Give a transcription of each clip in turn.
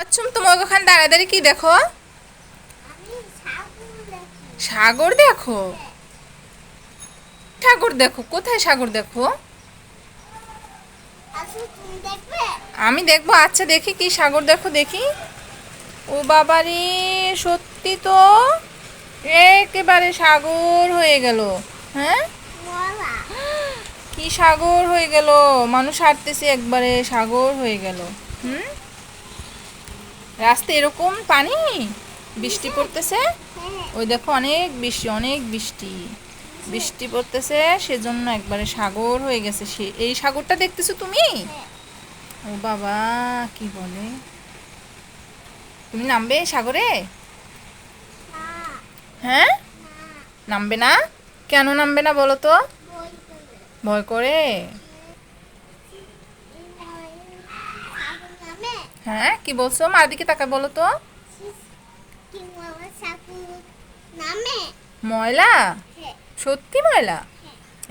আচ্ছা তোমার ওখানে দাঁড়িয়ে কি দেখো? সাগর দেখো? সাগর দেখো, কোথায় সাগর দেখো? আমি দেখব আচ্ছা দেখি কি সাগর দেখো, দেখি। ও বাবারে, সত্যি তো? একেবারে সাগর হয়ে গেল হ্যাঁ? কি সাগর হয়ে গেল? মানুষ হাঁটতেছে, একবারে সাগর হয়ে গেল, হুম? রাস্তায় এরকম পানি? বৃষ্টি পড়তেছে? ওই দেখো অনেক বৃষ্টি অনেক বৃষ্টি। বৃষ্টি পড়তেছে, সেজন্য একবারে সাগর হয়ে গেছে সে। এই সাগরটা দেখতেছো তুমি? ও বাবা, কি বলে? তুমি নামবে সাগরে? হ্যাঁ? নামবে না? কেন নামবে না বলো তো? ভয় করে সাগর নামে হ্যাঁ কি বলছো? মার দিকে তাকায় বলো তো। ময়লা? হ্যাঁ। সত্যি ময়লা?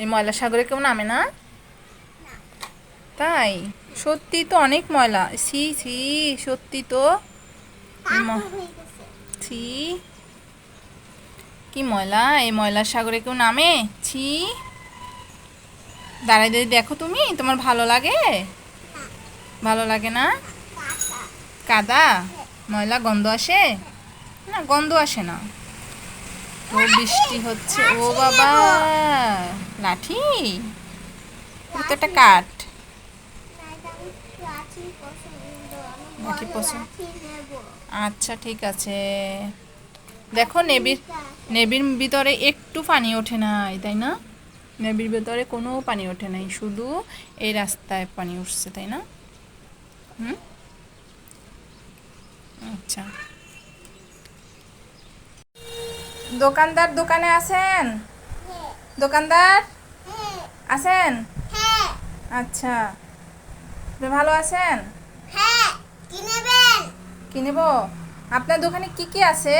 এই ময়লা সাগরে কেউ নামে না? তাই? সত্যি তো অনেক ময়লা। ছি ছি সত্যি তো। হয়ে ছি। কি ময়লা? এই ময়লার সাগরে কেউ নামে? ছি। দাঁড়াই দাঁড়িয়ে দেখো তুমি তোমার ভালো লাগে? ভালো লাগে না? কাদা, ময়লা গন্ধ আসে? না, গন্ধ আসে না। ও বৃষ্টি হচ্ছে। ও বাবা, লাঠি? তো একটা কাঠ। লাঠি পছন্দ। আচ্ছা ঠিক আছে। দেখো নেবির নেবির ভিতরে একটু পানি ওঠে নাই, তাই না? নেবির ভিতরে কোনো পানি ওঠে নাই, শুধু এই রাস্তায় পানি উঠছে, তাই না? হুম? আচ্ছা। দোকানদার দোকানে আছেন? দোকানদার? আছেন? আচ্ছা। ভালো আছেন? হ্যাঁ কি নেব আপনার দোকানে কি কি আছে?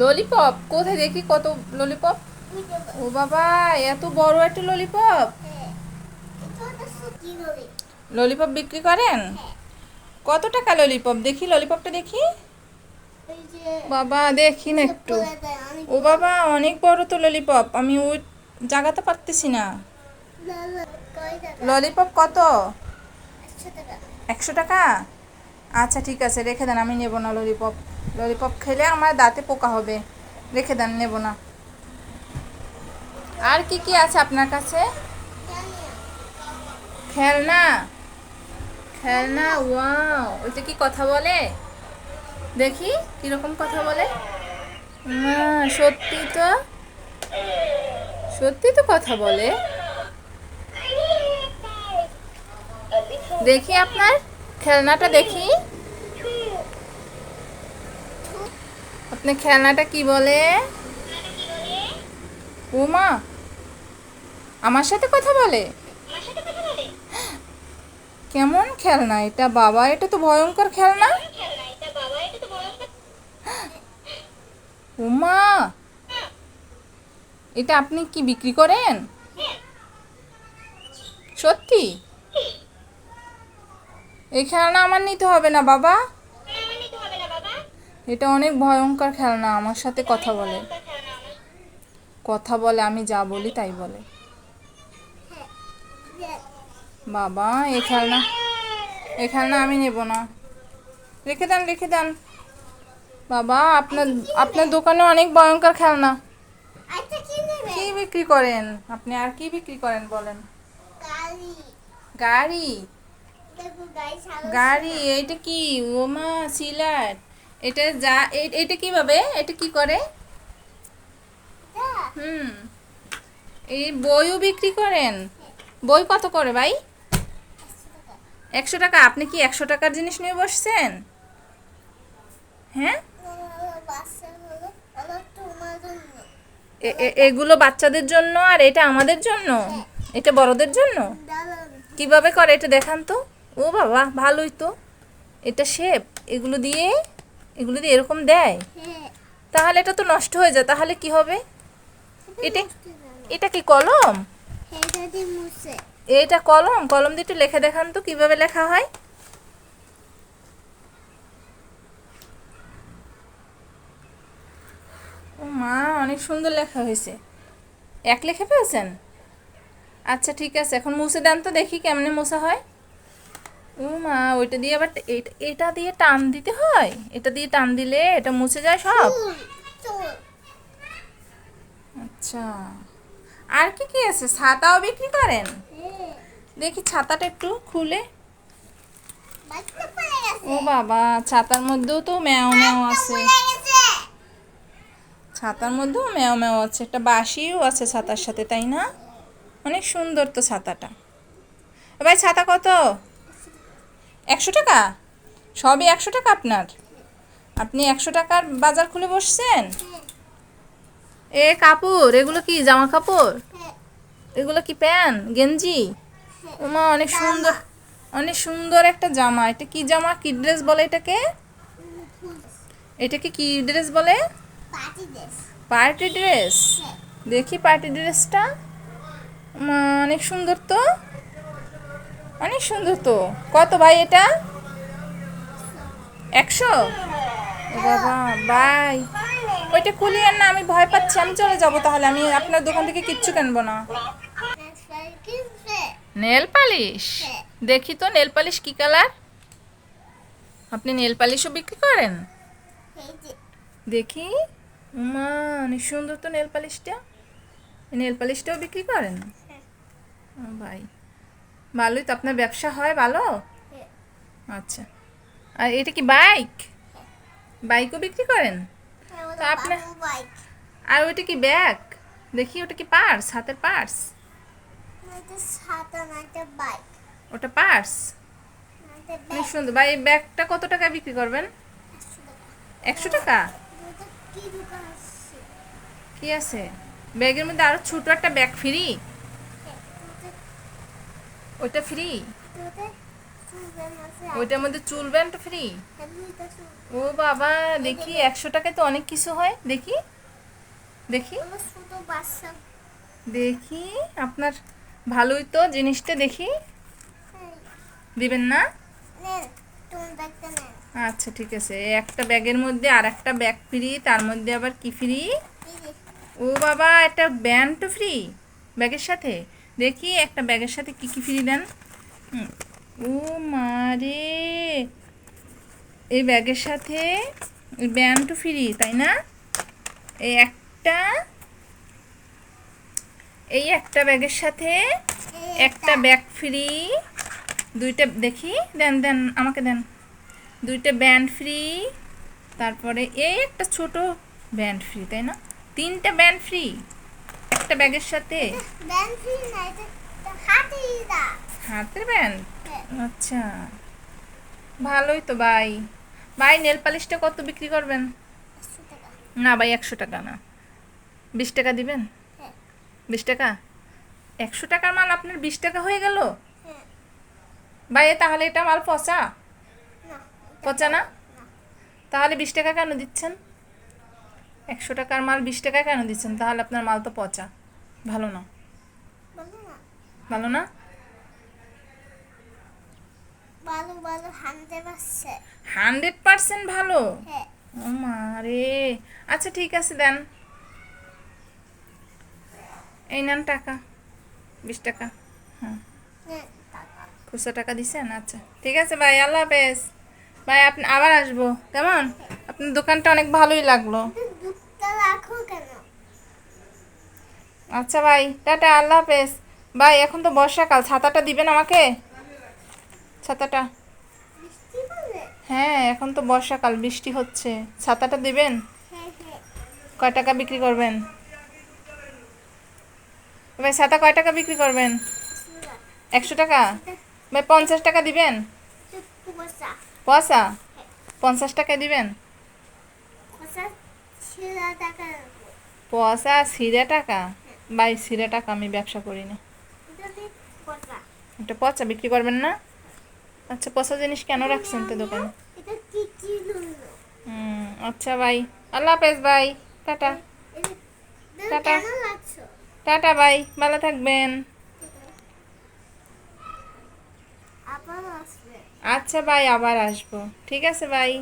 ললিপপ। কোথায় দেখি কত ললিপপ? ও বাবা, এত বড় একটা ললিপপ। ললিপপ বিক্রি করেন? কত টাকা ললিপপ দেখি ললিপপটা দেখি। বাবা দেখি না একটু। ও বাবা অনেক বড় তো ললিপপ আমি ওই জাগাতে পারতেছি না। ললিপপ কত? একশো টাকা। আচ্ছা ঠিক আছে রেখে দেন আমি নেব না ললিপপ ললিপপ খেলে আমার দাঁতে পোকা হবে। রেখে দেন নেব না। আর কি কি আছে আপনার কাছে। খেলনা? খেলনা? ওয়াও। ওইটা কি কথা বলে? দেখি, কীরকম কথা বলে? না সত্যি তো। সত্যি তো কথা বলে। দেখি আপনার খেলনাটা দেখি। আপনার খেলনাটা কি বলে? উমা, আমার সাথে কথা বলে? কেমন খেলনা এটা? বাবা এটা তো ভয়ঙ্কর খেলনা। উমা এটা আপনি কি বিক্রি করেন? সত্যি? এই খেলনা আমার নিতে হবে না বাবা। এটা অনেক ভয়ঙ্কর খেলনা আমার সাথে কথা বলে। কথা বলে আমি যা বলি তাই বলে। বাবা এই খেলনা এই খেলনা আমি নেব না। রেখে দেন রেখে দেন। বাবা আপনার আপনার দোকানে অনেক ভয়ঙ্কর খেলনা। আচ্ছা কি বিক্রি করেন? আপনি আর কি বিক্রি করেন বলেন? গাড়ি। গাড়ি? এটা কি? ওমা সিলাট এটা যা এ- এটা কীভাবে? এটা কি করে? হুম। এই বইও বিক্রি করেন? বই কত করে ভাই? একশো টাকা? আপনি কি একশো টাকার জিনিস নিয়ে বসছেন? হ্যাঁ? এগুলো বাচ্চাদের জন্য আর এটা আমাদের জন্য? এটা বড়দের জন্য? কীভাবে করে? এটা দেখান তো। ও বাবা, ভালোই তো। এটা শেপ। এগুলো দিয়ে? এগুলো দিয়ে এরকম দেয়? তাহলে এটা তো নষ্ট হয়ে যায়। তাহলে কি হবে? এটা এটা কি কলম? এটা কলম কলম দিয়ে একটু লেখে দেখান তো কীভাবে লেখা হয়। ও মা, অনেক সুন্দর লেখা হয়েছে। এক লেখে পেয়েছেন আচ্ছা ঠিক আছে, এখন মুছে দেন তো দেখি কেমনে মুছা হয়। ও মা, ওইটা দিয়ে আবার এটা দিয়ে টান দিতে হয়? এটা দিয়ে টান দিলে এটা মুছে যায় সব? আচ্ছা। আর কি কি আছে? ছাতাও বিক্রি করেন? দেখি ছাতাটা একটু খুলে। ও বাবা ছাতার মধ্যেও তো ম্যাও ম্যাও আছে। ছাতার মধ্যেও ম্যাও ম্যাও আছে। একটা বাঁশিও আছে ছাতার সাথে তাই না? অনেক সুন্দর তো ছাতাটা। ভাই ছাতা কত? একশো টাকা? সবই একশো টাকা আপনার? আপনি একশো টাকার বাজার খুলে বসছেন? এ কাপড় এগুলো কি জামা কাপড়? হ্যাঁ। এগুলো কি প্যান্ট গেঞ্জি? ওমা অনেক সুন্দর অনেক সুন্দর একটা জামা। এটা কি জামা? কি ড্রেস বলে এটাকে? এটাকে কি ড্রেস বলে? Party dress. দেখি পার্টি ড্রেসটা। অনেক সুন্দর তো। অনেক সুন্দর তো। কত ভাই এটা? একশো? বাবা বাই ওইটা খুলিয়েন না আমি ভয় পাচ্ছি। আমি চলে যাব তাহলে। আমি আপনার দোকান থেকে কিচ্ছু কিনবো না। Nail polish. দেখি তো নেল পালিশ কি কালার? আপনি নেল পালিশও বিক্রি করেন? দেখি। মা অনেক সুন্দর তো নেল পালিশটা। নেল পালিশটাও বিক্রি করেন। ভাই। ভালোই তো আপনার ব্যবসা হয় ভালো। আচ্ছা। আর এটা কি বাইক? বাইকও বিক্রি করেন? হ্যাঁ, তো আপনার- আর ওইটা কি ব্যাগ? দেখি ওটা কি পার্স হাতের পার্স নয়তো ছাতা নয়তো বাইক ওটা পার্স অনেক সুন্দর। ভাই এই ব্যাগটা কত টাকা বিক্রি করবেন? একশো টাকা। কি আছে? ব্যাগের মধ্যে আরও ছোট একটা ব্যাগ ফ্রি ওইটা ফ্রি ওইটার মধ্যে চুল ব্যান্ড ফ্রি ও বাবা দেখি একশো টাকায় তো অনেক কিছু হয়। দেখি। দেখি। দেখি আপনার ভালোই তো জিনিসটা দেখি। দিবেন না? আচ্ছা ঠিক আছে। একটা ব্যাগের মধ্যে আর একটা ব্যাগ ফ্রি, তার মধ্যে আবার কি ফ্রি? ও বাবা, একটা ব্যান্ড তো ফ্রি ব্যাগের সাথে। দেখি একটা ব্যাগের সাথে কি কি ফ্রি দেন। ও মারে এই ব্যাগের সাথে ব্যান্ড ফ্রি, তাই না? এই একটা এই একটা ব্যাগের সাথে একটা ব্যাগ ফ্রি দুইটা দেখি দেন দেন আমাকে দেন। দুইটা ব্যান্ড ফ্রি তারপরে এই একটা ছোট ব্যান্ড ফ্রি তাই না? তিনটা ব্যান্ড ফ্রি একটা ব্যাগের সাথে। হাতের ব্যান্ড আচ্ছা ভালোই তো ভাই। ভাই নেল পালিশটা কত বিক্রি করবেন? না ভাই একশো টাকা না। বিশ টাকা দিবেন? বিশ টাকা? একশো টাকার মাল আপনার বিশ টাকা হয়ে গেল? ভাই তাহলে এটা মাল পচা? পচা না? তাহলে বিশ টাকা কেন দিচ্ছেন? একশো টাকার মাল বিশ টাকা কেন দিচ্ছেন? তাহলে আপনার মাল তো পচা। ভালো না। ভালো না। হান্ড্রেড পার্সেন্ট ভালো? হ্যাঁ। ও মা রে। আচ্ছা ঠিক আছে দেন। এই নেন টাকা বিশ টাকা। হ্যাঁ খুচরা টাকা দিছেন আচ্ছা। ঠিক আছে ভাই আল্লাহ হাফেজ। ভাই আপনি আবার আসব। কেমন? আপনার দোকানটা অনেক ভালোই লাগল। আচ্ছা ভাই টাটা আল্লাহ হাফেজ। ভাই এখন তো বর্ষাকাল ছাতাটা দিবেন আমাকে? ছাতাটা। হ্যাঁ এখন তো বর্ষাকাল বৃষ্টি হচ্ছে। ছাতাটা দিবেন? হ্যাঁ হ্যাঁ। কয় টাকা বিক্রি করবেন? ভাই ছাতা কয় টাকা বিক্রি করবেন? একশো টাকা? ভাই পঞ্চাশ টাকা দিবেন? একটু পয়সা পঞ্চাশ টাকা দিবেন? পয়সা সিরে টাকা। ভাই সিরে টাকা আমি ব্যবসা করি না এটা পচা বিক্রি করবেন না? আচ্ছা পচা জিনিস কেন রাখছেন তো দোকানে? আচ্ছা ভাই। আল্লাহ হাফেজ ভাই। টাটা। টাটা। টাটা ভাই ভালো থাকবেন। আচ্ছা ভাই আবার আসব। ঠিক আছে ভাই